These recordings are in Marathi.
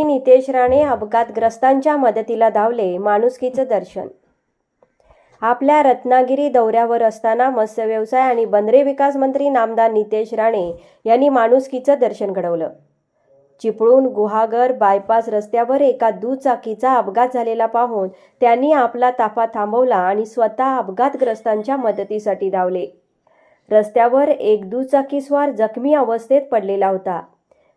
मंत्री नितेश राणे अपघातग्रस्तांच्या मदतीला धावले माणुसकीचं दर्शन. आपल्या रत्नागिरी दौऱ्यावर असताना मत्स्य व्यवसाय आणि बंदरे विकास मंत्री नामदार नितेश राणे यांनी माणुसकीचं दर्शन घडवलं. चिपळूण गुहागर बायपास रस्त्यावर एका दुचाकीचा अपघात झालेला पाहून त्यांनी आपला ताफा थांबवला आणि स्वतः अपघातग्रस्तांच्या मदतीसाठी धावले. रस्त्यावर एक दुचाकीस्वार जखमी अवस्थेत पडलेला होता.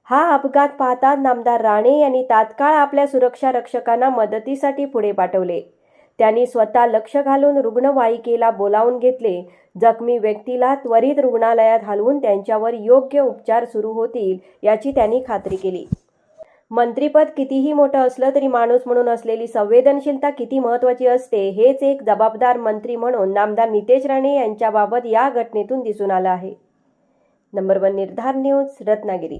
हा अपघात पाहता नामदार राणे यांनी तात्काळ आपल्या सुरक्षा रक्षकांना मदतीसाठी पुढे पाठवले. त्यांनी स्वतः लक्ष घालून रुग्णवाहिकेला बोलावून घेतले. जखमी व्यक्तीला त्वरित रुग्णालयात हलवून त्यांच्यावर योग्य उपचार सुरू होतील याची त्यांनी खात्री केली. मंत्रीपद कितीही मोठं असलं तरी माणूस म्हणून असलेली संवेदनशीलता किती महत्त्वाची असते हेच एक जबाबदार मंत्री म्हणून नामदार नितेश राणे यांच्याबाबत या घटनेतून दिसून आलं आहे. Number one Nirdhar news Ratnagiri.